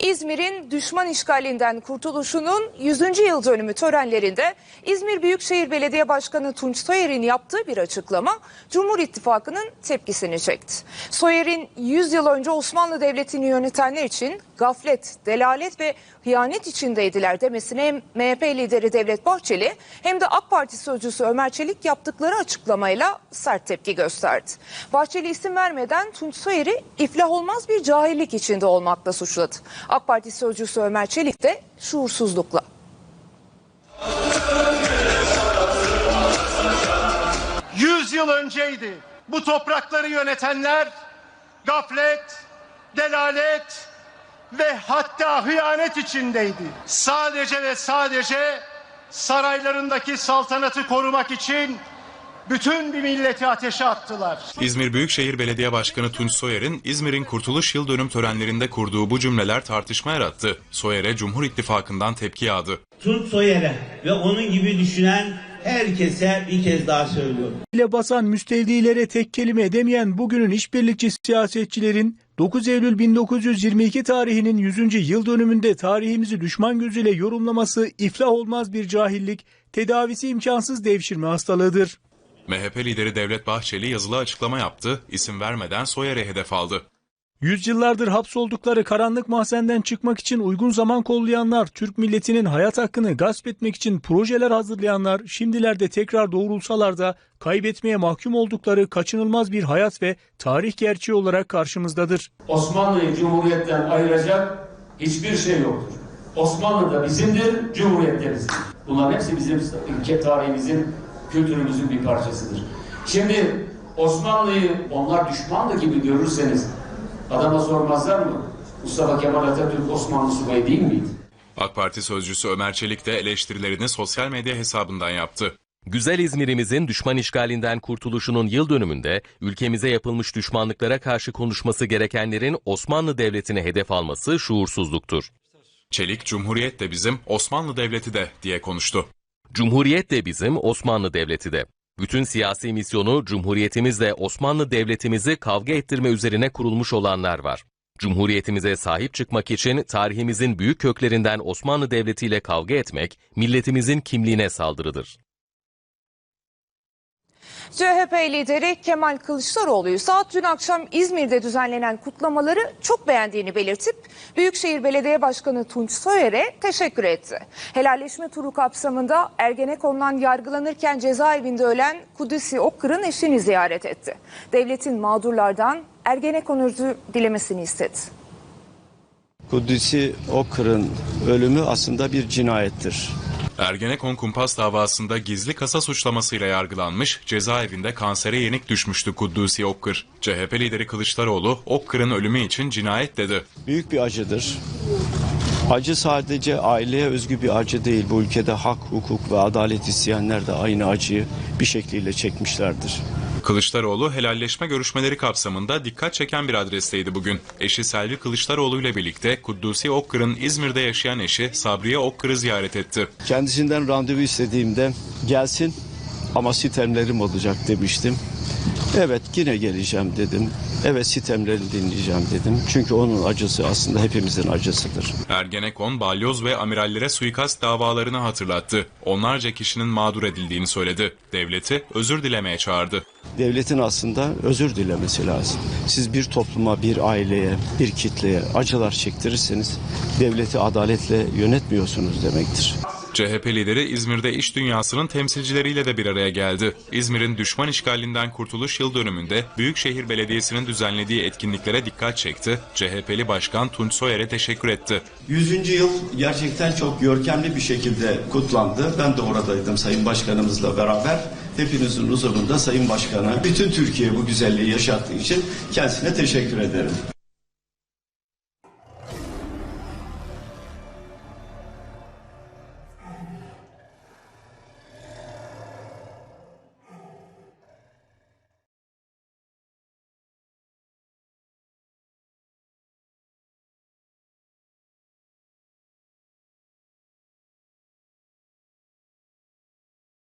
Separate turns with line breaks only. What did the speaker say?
İzmir'in düşman işgalinden kurtuluşunun 100. yıl dönümü törenlerinde İzmir Büyükşehir Belediye Başkanı Tunç Soyer'in yaptığı bir açıklama Cumhur İttifakı'nın tepkisini çekti. Soyer'in 100 yıl önce Osmanlı Devleti'ni yönetenler için gaflet, delalet ve hıyanet içindeydiler demesine hem MHP lideri Devlet Bahçeli hem de AK Parti sözcüsü Ömer Çelik yaptıkları açıklamayla sert tepki gösterdi. Bahçeli isim vermeden Tunç Soyer'i iflah olmaz bir cahillik içinde olmakla suçladı. AK Parti sözcüsü Ömer Çelik de şuursuzlukla.
Yıl önceydi. Bu toprakları yönetenler gaflet, delalet ve hatta hıyanet içindeydi. Sadece ve sadece saraylarındaki saltanatı korumak için bütün bir milleti ateşe attılar.
İzmir Büyükşehir Belediye Başkanı Tunç Soyer'in İzmir'in Kurtuluş Yıl Dönüm törenlerinde kurduğu bu cümleler tartışma yarattı. Soyer'e Cumhur İttifakı'ndan tepki yağdı.
Tunç Soyer'e ve onun gibi düşünen herkese bir kez daha söylüyorum.
ile basan müstevdilere tek kelime edemeyen bugünün işbirlikçi siyasetçilerin 9 Eylül 1922 tarihinin 100. yıl dönümünde tarihimizi düşman gözüyle yorumlaması iflah olmaz bir cahillik, tedavisi imkansız devşirme hastalığıdır.
MHP lideri Devlet Bahçeli yazılı açıklama yaptı, isim vermeden Soyer'e hedef aldı.
Yüzyıllardır hapsoldukları karanlık mahzenden çıkmak için uygun zaman kollayanlar, Türk milletinin hayat hakkını gasp etmek için projeler hazırlayanlar, şimdilerde tekrar doğrulsalar da kaybetmeye mahkum oldukları kaçınılmaz bir hayat ve tarih gerçeği olarak karşımızdadır.
Osmanlı'yı Cumhuriyet'ten ayıracak hiçbir şey yoktur. Osmanlı da bizimdir, Cumhuriyet de bizim. Bunların hepsi bizim ülke tarihimizin, kültürümüzün bir parçasıdır. Şimdi Osmanlı'yı onlar düşmandı gibi görürseniz adama sormazlar mı? Mustafa Kemal Atatürk Osmanlı subayı değil miydi?
AK Parti sözcüsü Ömer Çelik de eleştirilerini sosyal medya hesabından yaptı.
Güzel İzmir'imizin düşman işgalinden kurtuluşunun yıl dönümünde ülkemize yapılmış düşmanlıklara karşı konuşması gerekenlerin Osmanlı Devleti'ne hedef alması şuursuzluktur.
Çelik, Cumhuriyet de bizim, Osmanlı Devleti de diye konuştu.
Cumhuriyet de bizim, Osmanlı Devleti de. Bütün siyasi misyonu Cumhuriyetimizle Osmanlı Devletimizi kavga ettirme üzerine kurulmuş olanlar var. Cumhuriyetimize sahip çıkmak için tarihimizin büyük köklerinden Osmanlı Devleti ile kavga etmek, milletimizin kimliğine saldırıdır.
CHP lideri Kemal Kılıçdaroğlu ise dün akşam İzmir'de düzenlenen kutlamaları çok beğendiğini belirtip Büyükşehir Belediye Başkanı Tunç Soyer'e teşekkür etti. Helalleşme turu kapsamında Ergenekon'dan yargılanırken cezaevinde ölen Kudüs'ü Okkır'ın eşini ziyaret etti. Devletin mağdurlardan Ergenekon özür dilemesini istedi.
Kudüs'ü Okır'ın ölümü aslında bir cinayettir.
Ergenekon kumpas davasında gizli kasa suçlamasıyla yargılanmış, cezaevinde kansere yenik düşmüştü Kuddusi Okkır. CHP lideri Kılıçdaroğlu, Okkır'ın ölümü için cinayet dedi.
Büyük bir acıdır. Acı sadece aileye özgü bir acı değil. Bu ülkede hak, hukuk ve adalet isteyenler de aynı acıyı bir şekliyle çekmişlerdir.
Kılıçdaroğlu helalleşme görüşmeleri kapsamında dikkat çeken bir adresteydi bugün. Eşi Selvi Kılıçdaroğlu ile birlikte Kuddusi Okkır'ın İzmir'de yaşayan eşi Sabriye Okkır'ı ziyaret etti.
Kendisinden randevu istediğimde gelsin ama sitemlerim olacak demiştim. Evet yine geleceğim dedim. Evet sitemlerini dinleyeceğim dedim. Çünkü onun acısı aslında hepimizin acısıdır.
Ergenekon, balyoz ve amirallere suikast davalarını hatırlattı. Onlarca kişinin mağdur edildiğini söyledi. Devleti özür dilemeye çağırdı.
Devletin aslında özür dilemesi lazım. Siz bir topluma, bir aileye, bir kitleye acılar çektirirseniz devleti adaletle yönetmiyorsunuz demektir.
CHP lideri İzmir'de iş dünyasının temsilcileriyle de bir araya geldi. İzmir'in düşman işgalinden kurtuluş yıl dönümünde Büyükşehir Belediyesi'nin düzenlediği etkinliklere dikkat çekti. CHP'li Başkan Tunç Soyer'e teşekkür etti.
100. yıl gerçekten çok görkemli bir şekilde kutlandı. Ben de oradaydım Sayın Başkanımızla beraber. Hepinizin huzurunda Sayın Başkan'a bütün Türkiye bu güzelliği yaşattığı için kendisine teşekkür ederim.